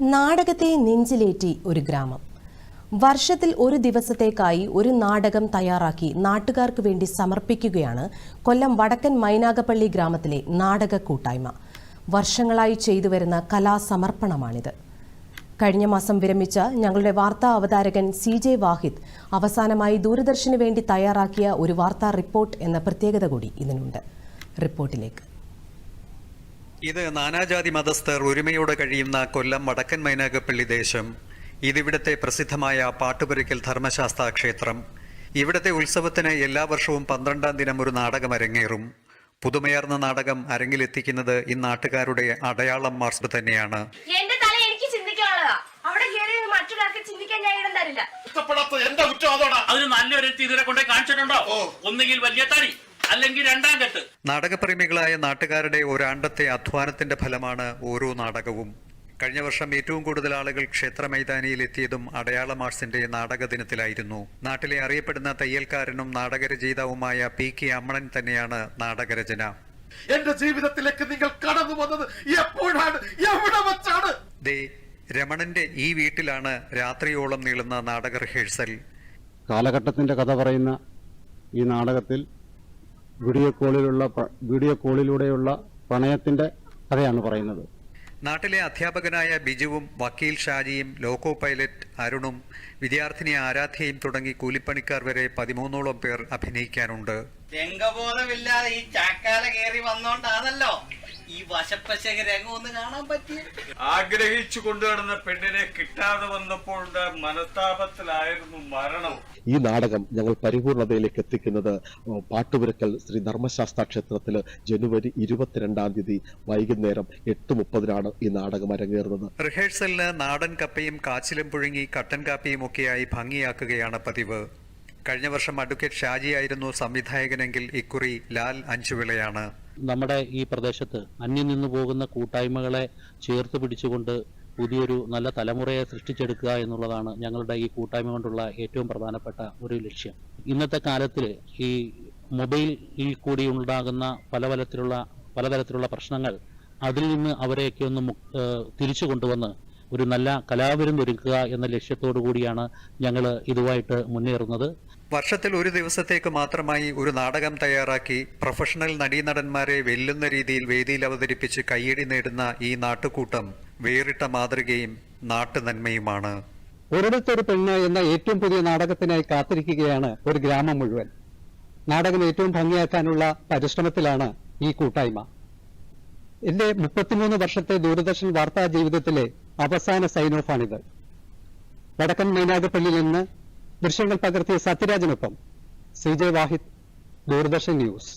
നാടകത്തെ നെഞ്ചിലേറ്റി ഒരു ഗ്രാമം. വർഷത്തിൽ ഒരു ദിവസത്തേക്കായി ഒരു നാടകം തയ്യാറാക്കി നാട്ടുകാർക്ക് വേണ്ടി സമർപ്പിക്കുകയാണ് കൊല്ലം വടക്കൻ മൈനാഗപ്പള്ളി ഗ്രാമത്തിലെ നാടക കൂട്ടായ്മ. വർഷങ്ങളായി ചെയ്തു വരുന്ന കലാസമർപ്പണമാണിത്. കഴിഞ്ഞ മാസം വിരമിച്ച ഞങ്ങളുടെ വാർത്താ അവതാരകൻ സി ജെ വാഹിദ് അവസാനമായി ദൂരദർശന് വേണ്ടി തയ്യാറാക്കിയ ഒരു വാർത്താ റിപ്പോർട്ട് എന്ന പ്രത്യേകത കൂടി ഇതിനുണ്ട്. റിപ്പോർട്ടിലേക്ക്. ഇത് നാനാജാതി മതസ്ഥർ ഒരുമയോടെ കഴിയുന്ന കൊല്ലം വടക്കൻ മൈനാഗപ്പള്ളി ദേശം ഇതിവിടുത്തെ പ്രസിദ്ധമായ പാട്ടുപുരയ്ക്കൽ ധർമ്മശാസ്ത്ര ക്ഷേത്രം. ഇവിടത്തെ ഉത്സവത്തിന് എല്ലാ വർഷവും പന്ത്രണ്ടാം ദിനം ഒരു നാടകം അരങ്ങേറും. പുതുമയാർന്ന നാടകം അരങ്ങിലെത്തിക്കുന്നത് ഈ നാട്ടുകാരുടെ അടയാളം മാർസ് തന്നെയാണ്. എന്റെ തല എനിക്ക് ചിന്തിക്കാനുള്ളതാ. അവിടെ കയറി മറ്റൊരാൾക്ക് ചിന്തിക്കാൻ ഞാൻ ഇടം തരില്ല. ഇഷ്ടപ്പെടാത്ത അതോടാ. അതിന് നല്ലൊരു ഇതിനെ കൊണ്ടേ കാണിച്ചിട്ടുണ്ടോ? ഒന്നുകിൽ വലിയ തടി അല്ലെങ്കിൽ രണ്ടാം കെട്ട്. നാടകപ്രേമികളായ നാട്ടുകാരുടെ ഒരാണ്ടത്തെ അധ്വാനത്തിന്റെ ഫലമാണ് ഓരോ നാടകവും. കഴിഞ്ഞ വർഷം ഏറ്റവും കൂടുതൽ ആളുകൾ ക്ഷേത്ര മൈതാനിയിൽ എത്തിയതും അടയാള മാർസിന്റെ നാടക ദിനത്തിലായിരുന്നു. നാട്ടിലെ അറിയപ്പെടുന്ന തയ്യൽക്കാരനും നാടകരചയിതാവുമായ പി കെ അമ്മണൻ തന്നെയാണ് നാടകരചന. എന്റെ ജീവിതത്തിലേക്ക് നിങ്ങൾ കടന്നു വന്നത് എപ്പോഴാണ്? എവിടെ വെച്ചാണ്? ദേ രമണന്റെ ഈ വീട്ടിലാണ് രാത്രിയോളം നീളുന്ന നാടക റിഹേഴ്സൽ. കാലഘട്ടത്തിന്റെ കഥ പറയുന്ന ഈ നാടകത്തിൽ വീഡിയോ കോളിലുള്ള വീഡിയോ കോളിലൂടെയുള്ള പ്രണയത്തിന്റെ കഥയാണ് പറയുന്നത്. നാട്ടിലെ അധ്യാപകനായ ബിജുവും വക്കീൽ ഷാജിയും ലോക്കോ പൈലറ്റ് അരുണും വിദ്യാർത്ഥിനി ആരാധ്യയും തുടങ്ങി കൂലിപ്പണിക്കാർ വരെ പതിമൂന്നോളം പേർ അഭിനയിക്കാനുണ്ട്. രംഗബോധമില്ലാതെ ഈ ചാക്കാല കയറി വന്നോണ്ടാണല്ലോ. ഒന്ന് കാണാൻ ആഗ്രഹിച്ചു കൊണ്ടുവരുന്ന പെണ്ണിനെ കിട്ടാതെ വന്നപ്പോൾ മനസ്താപത്തിലായിരുന്നു മരണം. ഈ നാടകം ഞങ്ങൾ പരിപൂർണതയിലേക്ക് എത്തിക്കുന്നത് പാട്ടുപുരക്കൽ ശ്രീ ധർമ്മശാസ്ത്ര ക്ഷേത്രത്തിൽ ജനുവരി ഇരുപത്തിരണ്ടാം തീയതി വൈകുന്നേരം എട്ട് മുപ്പതിനാണ് ഈ നാടകം അരങ്ങേറുന്നത്. റിഹേഴ്സലിന് നാടൻ കപ്പയും കാച്ചിലും പുഴുങ്ങി കട്ടൻ കാപ്പിയും ഒക്കെയായി ഭംഗിയാക്കുകയാണ് പതിവ്. കഴിഞ്ഞ വർഷം അഡ്വക്കേറ്റ് ഷാജിയായിരുന്നു സംവിധായകനെങ്കിൽ ഇക്കുറി ലാൽ അഞ്ചുവിളയാണ്. നമ്മുടെ ഈ പ്രദേശത്ത് അന്യം നിന്നു പോകുന്ന കൂട്ടായ്മകളെ ചേർത്ത് പിടിച്ചുകൊണ്ട് പുതിയൊരു നല്ല തലമുറയെ സൃഷ്ടിച്ചെടുക്കുക എന്നുള്ളതാണ് ഞങ്ങളുടെ ഈ കൂട്ടായ്മ കൊണ്ടുള്ള ഏറ്റവും പ്രധാനപ്പെട്ട ഒരു ലക്ഷ്യം. ഇന്നത്തെ കാലത്തിൽ ഈ മൊബൈലിൽ കൂടി ഉണ്ടാകുന്ന പല തരത്തിലുള്ള പലതരത്തിലുള്ള പ്രശ്നങ്ങൾ അതിൽ നിന്ന് അവരെയൊക്കെ ഒന്ന് തിരിച്ചു കൊണ്ടുവന്ന് ഒരു നല്ല കലാവിരുന്നൊരുക്കുക എന്ന ലക്ഷ്യത്തോടു കൂടിയാണ് ഞങ്ങൾ ഇതുമായിട്ട് മുന്നേറുന്നത്. വർഷത്തിൽ ഒരു ദിവസത്തേക്ക് മാത്രമായി ഒരു നാടകം തയ്യാറാക്കി പ്രൊഫഷണൽ നടീനടന്മാരെ വെല്ലുന്ന രീതിയിൽ വേദിയിൽ അവതരിപ്പിച്ച് കയ്യടി നേടുന്ന ഈ നാട്ടുകൂട്ടം വേറിട്ട മാതൃകയും നാട്ടുനന്മയുമാണ്. ഒരിടത്തൊരു പെണ്ണ് എന്ന ഏറ്റവും പുതിയ നാടകത്തിനായി കാത്തിരിക്കുകയാണ് ഒരു ഗ്രാമം മുഴുവൻ. നാടകം ഏറ്റവും ഭംഗിയാക്കാനുള്ള പരിശ്രമത്തിലാണ് ഈ കൂട്ടായ്മ. എന്റെ മുപ്പത്തിമൂന്ന് വർഷത്തെ ദൂരദർശൻ വാർത്താ ജീവിതത്തിലെ അവസാന സൈൻ ഓഫാണിത് വടക്കൻ മൈനാഗപ്പള്ളിയിൽ നിന്ന് ദൃശ്യങ്ങൾ പകർത്തിയ സത്യരാജനൊപ്പം C J Vahid Doordarshan news.